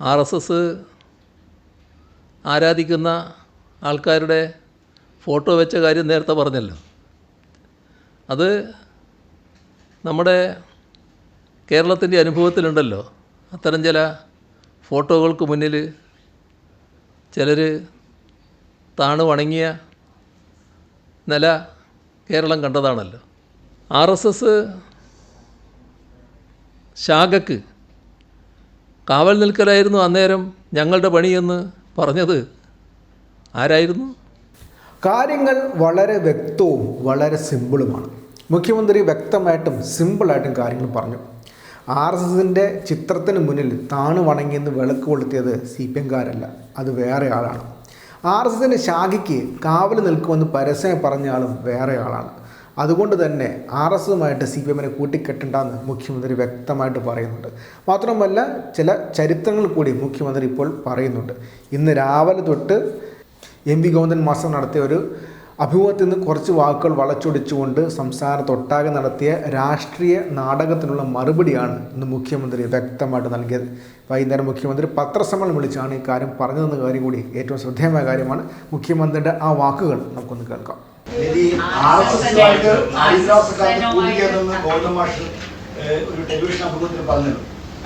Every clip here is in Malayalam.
ആർ എസ് എസ് ആരാധിക്കുന്ന ആൾക്കാരുടെ ഫോട്ടോ വെച്ച കാര്യം നേരത്തെ പറഞ്ഞല്ലോ. അത് നമ്മുടെ കേരളത്തിന്റെ അനുഭവത്തിലുണ്ടല്ലോ. അത്തരം ചില ഫോട്ടോകൾക്ക് മുന്നിൽ ചിലർ താണു വണങ്ങിയ നില കേരളം കണ്ടതാണല്ലോ. ആർ എസ് എസ് ശാഖക്ക് കാവൽ നിൽക്കലായിരുന്നു അന്നേരം ഞങ്ങളുടെ പണിയെന്ന് പറഞ്ഞത്. ആരായിരുന്നു? കാര്യങ്ങൾ വളരെ വ്യക്തവും വളരെ സിമ്പിളുമാണ്. മുഖ്യമന്ത്രി വ്യക്തമായിട്ടും സിമ്പിളായിട്ടും കാര്യങ്ങൾ പറഞ്ഞു. ആർ എസ് എസിന്റെ ചിത്രത്തിന് മുന്നിൽ താണു വണങ്ങിയെന്ന് വിളക്ക് കൊളുത്തിയത് സി പി എംകാരല്ല അത് വേറെ ആളാണ്. ആർ എസ് എസിന്റെ ശാഖയ്ക്ക് കാവൽ നിൽക്കുമെന്ന് പരസ്യം പറഞ്ഞ ആളും വേറെ ആളാണ്. അതുകൊണ്ട് തന്നെ ആർ എസ് എസുമായിട്ട് സി പി എമ്മിനെ കൂട്ടിക്കെട്ടണ്ടെന്ന് മുഖ്യമന്ത്രി വ്യക്തമായിട്ട് പറയുന്നുണ്ട്. മാത്രമല്ല ചില ചരിത്രങ്ങൾ കൂടി മുഖ്യമന്ത്രി ഇപ്പോൾ പറയുന്നുണ്ട്. ഇന്ന് രാവിലെ തൊട്ട് എം വി ഗോവിന്ദൻ മാസ്റ്റർ നടത്തിയ ഒരു അഭിമുഖത്തിൽ നിന്ന് കുറച്ച് വാക്കുകൾ വളച്ചൊടിച്ചുകൊണ്ട് സംസ്ഥാനത്തൊട്ടാകെ നടത്തിയ രാഷ്ട്രീയ നാടകത്തിനുള്ള മറുപടിയാണ് ഇന്ന് മുഖ്യമന്ത്രി വ്യക്തമായിട്ട് നൽകിയത്. വൈകുന്നേരം മുഖ്യമന്ത്രി പത്രസമ്മേളനം വിളിച്ചാണ് ഈ കാര്യം പറഞ്ഞതെന്ന കാര്യം കൂടി ഏറ്റവും ശ്രദ്ധേയമായ കാര്യമാണ്. മുഖ്യമന്ത്രിയുടെ ആ വാക്കുകൾ നമുക്കൊന്ന് കേൾക്കാം. നിധി ആർ എസ് എസുമായിട്ട് ആദിവാസക്കാർക്ക് കൂടിയതെന്ന് മാഷ് ഒരു ടെലിവിഷൻ അഭിമുഖത്തിൽ പറഞ്ഞത്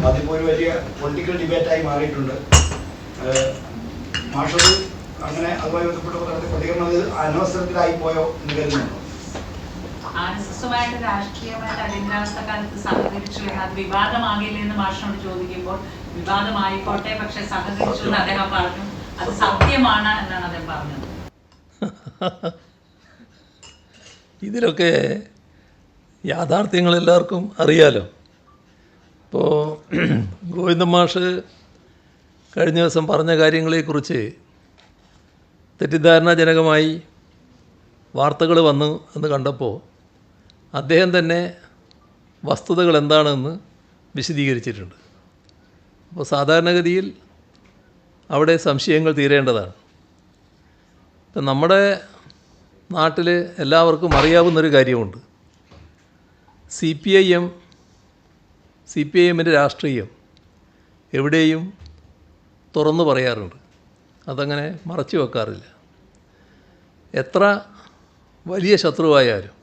അതിപ്പോ ഒരു വലിയ പൊളിറ്റിക്കൽ ഡിബേറ്റായി മാറിയിട്ടുണ്ട്. മാഷത് അങ്ങനെ അതുമായി ബന്ധപ്പെട്ട നടത്തിയ പ്രതികരണം അത് അനവസരത്തിലായി പോയോ എന്ന് കരുതുന്നുണ്ടോ? ആർഎസ്എസുമായിട്ട് എസ് എസുമായിട്ട് രാഷ്ട്രീയമായിട്ട് അടിയന്തരാവസ്ഥ കാലത്ത് സഹകരിച്ചു എന്ന് അത് വിവാദമാകില്ല എന്ന് മാഷിനോട് ചോദിക്കുമ്പോൾ വിവാദമായിക്കോട്ടെ പക്ഷെ സഹകരിച്ചു എന്ന് അദ്ദേഹം പറഞ്ഞു. അത് സത്യമാണ് എന്നാണ് അദ്ദേഹം പറഞ്ഞത്. ഇതിലൊക്കെ യാഥാർത്ഥ്യങ്ങൾ എല്ലാവർക്കും അറിയാലോ. ഇപ്പോൾ ഗോവിന്ദ മാഷ് കഴിഞ്ഞ ദിവസം പറഞ്ഞ കാര്യങ്ങളെക്കുറിച്ച് തെറ്റിദ്ധാരണാജനകമായി വാർത്തകൾ വന്നു എന്ന് കണ്ടപ്പോൾ അദ്ദേഹം തന്നെ വസ്തുതകൾ എന്താണെന്ന് വിശദീകരിച്ചിട്ടുണ്ട്. അപ്പോൾ സാധാരണഗതിയിൽ അവിടെ സംശയങ്ങൾ തീരേണ്ടതാണ്. ഇപ്പം നമ്മുടെ നാട്ടിൽ എല്ലാവർക്കും അറിയാവുന്നൊരു കാര്യമുണ്ട്. C P I M C P I എമ്മിന്റെ രാഷ്ട്രീയം എവിടെയും തുറന്നു പറയാറുണ്ട്. അതങ്ങനെ മറച്ചു വെക്കാറില്ല. എത്ര വലിയ ശത്രുവായാലും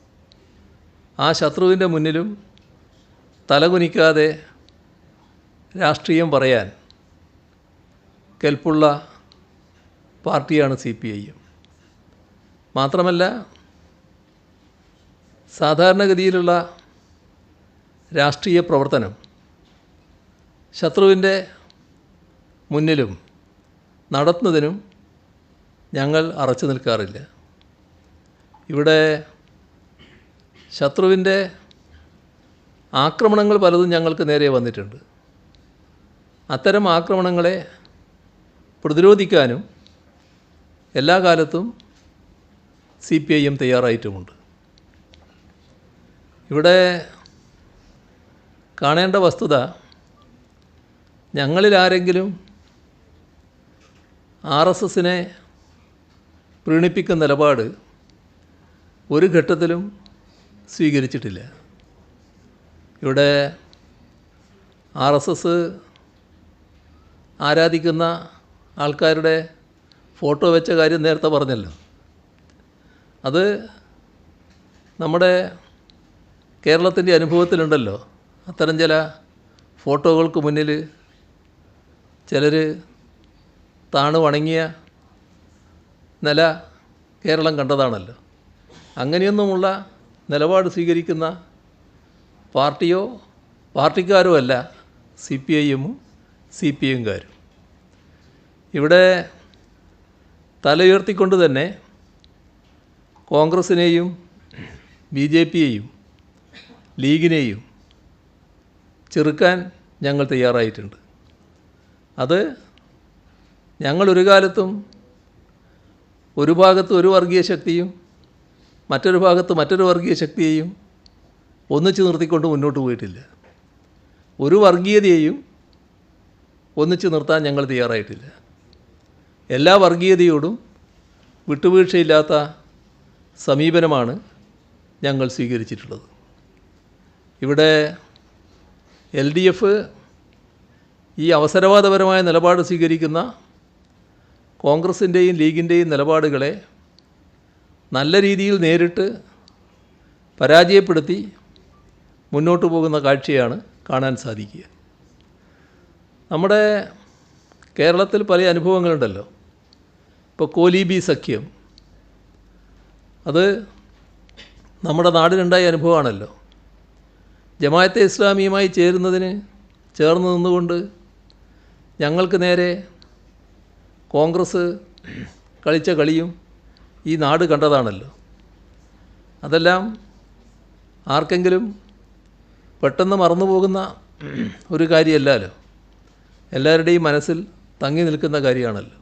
ആ ശത്രുവിന്റെ മുന്നിലും തലകുനിക്കാതെ രാഷ്ട്രീയം പറയാൻ കെൽപ്പുള്ള പാർട്ടിയാണ് സി പി ഐ എം. മാത്രമല്ല സാധാരണഗതിയിലുള്ള രാഷ്ട്രീയ പ്രവർത്തനം ശത്രുവിന്റെ മുന്നിലും നടത്തുന്നതിനും ഞങ്ങൾ അറച്ചു നിൽക്കാറില്ല. ഇവിടെ ശത്രുവിന്റെ ആക്രമണങ്ങൾ പലതും ഞങ്ങൾക്ക് നേരെ വന്നിട്ടുണ്ട്. അത്തരം ആക്രമണങ്ങളെ പ്രതിരോധിക്കാനും എല്ലാ കാലത്തും സി പി ഐ എം തയ്യാറായിട്ടുമുണ്ട്. ഇവിടെ കാണേണ്ട വസ്തുത ഞങ്ങളിൽ ആരെങ്കിലും ആർ എസ് എസിനെ പ്രീണിപ്പിക്കുന്ന നിലപാട് ഒരു ഘട്ടത്തിലും സ്വീകരിച്ചിട്ടില്ല. ഇവിടെ ആർ എസ് എസ് ആരാധിക്കുന്ന ആൾക്കാരുടെ ഫോട്ടോ വെച്ച കാര്യം നേരത്തെ പറഞ്ഞല്ലോ. അത് നമ്മുടെ കേരളത്തിന്റെ അനുഭവത്തിലുണ്ടല്ലോ. അത്തരം ചില ഫോട്ടോകൾക്ക് മുന്നിൽ ചിലർ താണു വണങ്ങിയ നില കേരളം കണ്ടതാണല്ലോ. അങ്ങനെയൊന്നുമുള്ള നിലപാട് സ്വീകരിക്കുന്ന പാർട്ടിയോ പാർട്ടിക്കാരോ അല്ല സി പി ഐ എമ്മും സി പി എംകാരും ഇവിടെ തലയുയർത്തിക്കൊണ്ട് തന്നെ കോൺഗ്രസിനെയും ബി ജെ പിയെയും ലീഗിനെയും ചെറുക്കാൻ ഞങ്ങൾ തയ്യാറായിട്ടുണ്ട്. അത് ഞങ്ങൾ ഒരു കാലത്തും ഒരു ഭാഗത്ത് ഒരു വർഗീയ ശക്തിയും മറ്റൊരു ഭാഗത്ത് മറ്റൊരു വർഗീയ ശക്തിയെയും ഒന്നിച്ചു നിർത്തിക്കൊണ്ട് മുന്നോട്ട് പോയിട്ടില്ല. ഒരു വർഗീയതയെയും ഒന്നിച്ച് നിർത്താൻ ഞങ്ങൾ തയ്യാറായിട്ടില്ല. എല്ലാ വർഗീയതയോടും വിട്ടുവീഴ്ചയില്ലാത്ത സമീപനമാണ് ഞങ്ങൾ സ്വീകരിച്ചിട്ടുള്ളത്. ഇവിടെ എൽ ഡി എഫ് ഈ അവസരവാദപരമായ നിലപാട് സ്വീകരിക്കുന്ന കോൺഗ്രസിന്റെയും ലീഗിന്റെയും നിലപാടുകളെ നല്ല രീതിയിൽ നേരിട്ട് പരാജയപ്പെടുത്തി മുന്നോട്ട് പോകുന്ന കാഴ്ചയാണ് കാണാൻ സാധിക്കുക. നമ്മുടെ കേരളത്തിൽ പല അനുഭവങ്ങളുണ്ടല്ലോ. ഇപ്പോൾ കോലീബി സഖ്യം അത് നമ്മുടെ നാടിനുണ്ടായ അനുഭവമാണല്ലോ. ജമാഅത്തെ ഇസ്ലാമിയുമായി ചേരുന്നതിന് ചേർന്ന് നിന്നുകൊണ്ട് ഞങ്ങൾക്ക് നേരെ കോൺഗ്രസ് കളിച്ച കളിയും ഈ നാട് കണ്ടതാണല്ലോ. അതെല്ലാം ആർക്കെങ്കിലും പെട്ടെന്ന് മറന്നുപോകുന്ന ഒരു കാര്യമല്ലല്ലോ. എല്ലാവരുടെയും മനസ്സിൽ തങ്ങി നിൽക്കുന്ന കാര്യമാണല്ലോ.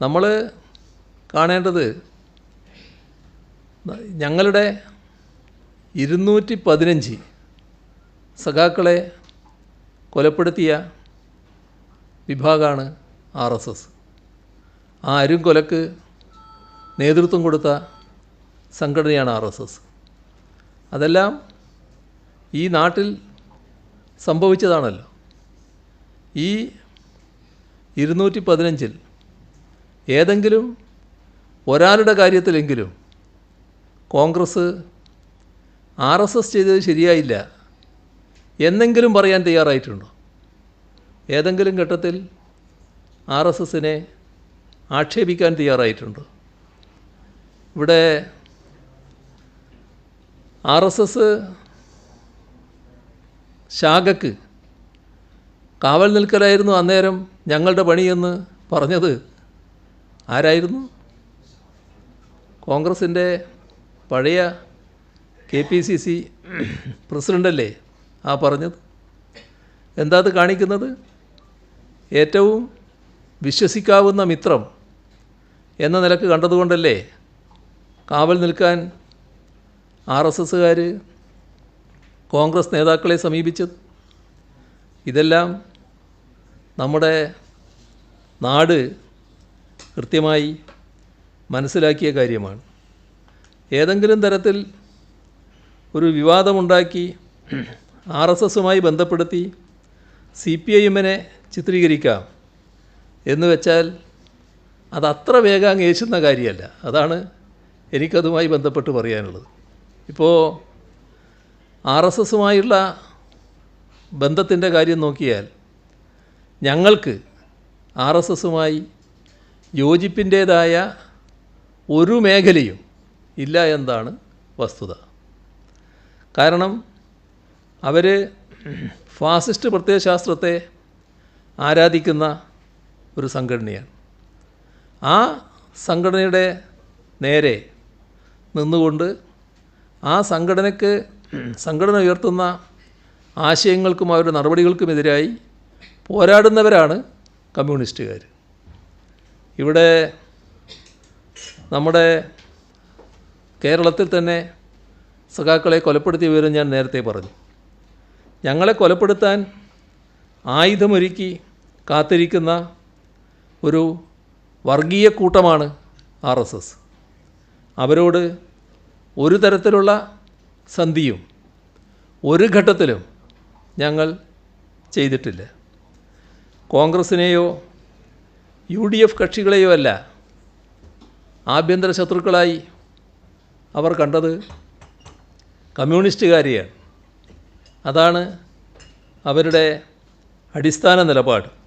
നമ്മൾ കാണേണ്ടത് ഞങ്ങളുടെ ഇരുന്നൂറ്റി പതിനഞ്ച് സഖാക്കളെ കൊലപ്പെടുത്തിയ വിഭാഗമാണ് ആർ എസ് എസ്. ആ അരും കൊലക്ക് നേതൃത്വം കൊടുത്ത സംഘടനയാണ് ആർ എസ് എസ്. അതെല്ലാം ഈ നാട്ടിൽ സംഭവിച്ചതാണല്ലോ. ഈ ഇരുന്നൂറ്റി പതിനഞ്ചിൽ ഏതെങ്കിലും ഒരാളുടെ കാര്യത്തിലെങ്കിലും കോൺഗ്രസ് ആർ എസ് എസ് ചെയ്തത് ശരിയായില്ല. എന്നെങ്കിലും പറയാൻ തയ്യാറായിട്ടുണ്ടോ? ഏതെങ്കിലും ഘട്ടത്തിൽ ആർ എസ് എസിനെ ആക്ഷേപിക്കാൻ തയ്യാറായിട്ടുണ്ടോ? ഇവിടെ ആർ എസ് എസ് ശാഖക്ക് കാവൽ നിൽക്കലായിരുന്നു അന്നേരം ഞങ്ങളുടെ പണിയെന്ന് പറഞ്ഞത് ആരായിരുന്നു? കോൺഗ്രസിന്റെ പഴയ കെ പി സി സി പ്രസിഡന്റല്ലേ ആ പറഞ്ഞത്? എന്താ അത് കാണിക്കുന്നത്? ഏറ്റവും വിശ്വസിക്കാവുന്ന മിത്രം എന്ന നിലയ്ക്ക് കണ്ടതുകൊണ്ടല്ലേ കാവൽ നിൽക്കാൻ ആർ എസ് എസ്സുകാർ കോൺഗ്രസ് നേതാക്കളെ സമീപിച്ചത്? ഇതെല്ലാം നമ്മുടെ നാട് കൃത്യമായി മനസ്സിലാക്കിയ കാര്യമാണ്. ഏതെങ്കിലും തരത്തിൽ ഒരു വിവാദമുണ്ടാക്കി ആർ എസ് എസുമായി ബന്ധപ്പെടുത്തി സി പി ഐ എമ്മിനെ ചിത്രീകരിക്കാം എന്ന് വെച്ചാൽ അത് അത്ര വേഗം അങ്ങ് ഏശുന്ന കാര്യമല്ല. അതാണ് എനിക്കതുമായി ബന്ധപ്പെട്ട് പറയാനുള്ളത്. ഇപ്പോൾ ആർ എസ് എസുമായുള്ള ബന്ധത്തിന്റെ കാര്യം നോക്കിയാൽ ഞങ്ങൾക്ക് ആർ എസ് എസുമായി യോജിപ്പിന്റേതായ ഒരു മേഖലയും ഇല്ല എന്നതാണ് വസ്തുത. കാരണം അവർ ഫാസിസ്റ്റ് പ്രത്യയശാസ്ത്രത്തെ ആരാധിക്കുന്ന ഒരു സംഘടനയാണ്. ആ സംഘടനയുടെ നേരെ നിന്നുകൊണ്ട് ആ സംഘടനയ്ക്ക് സംഘടന ഉയർത്തുന്ന ആശയങ്ങൾക്കും അവരുടെ നടപടികൾക്കുമെതിരായി പോരാടുന്നവരാണ് കമ്മ്യൂണിസ്റ്റുകാർ ഇവിടെ നമ്മുടെ കേരളത്തിൽ തന്നെ സഖാക്കളെ കൊലപ്പെടുത്തിയ വിവരം ഞാൻ നേരത്തെ പറഞ്ഞു. ഞങ്ങളെ കൊലപ്പെടുത്താൻ ആയുധമൊരുക്കി കാത്തിരിക്കുന്ന ഒരു വർഗീയ കൂട്ടമാണ് ആർ എസ് എസ്. അവരോട് ഒരു തരത്തിലുള്ള സന്ധിയും ഒരു ഘട്ടത്തിലും ഞങ്ങൾ ചെയ്തിട്ടില്ല. കോൺഗ്രസിനെയോ യു ഡി എഫ് കക്ഷികളെയോ അല്ല ആഭ്യന്തര ശത്രുക്കളായി അവർ കണ്ടത്? കമ്മ്യൂണിസ്റ്റുകാരിയാണ്. അതാണ് അവരുടെ അടിസ്ഥാന നിലപാട്.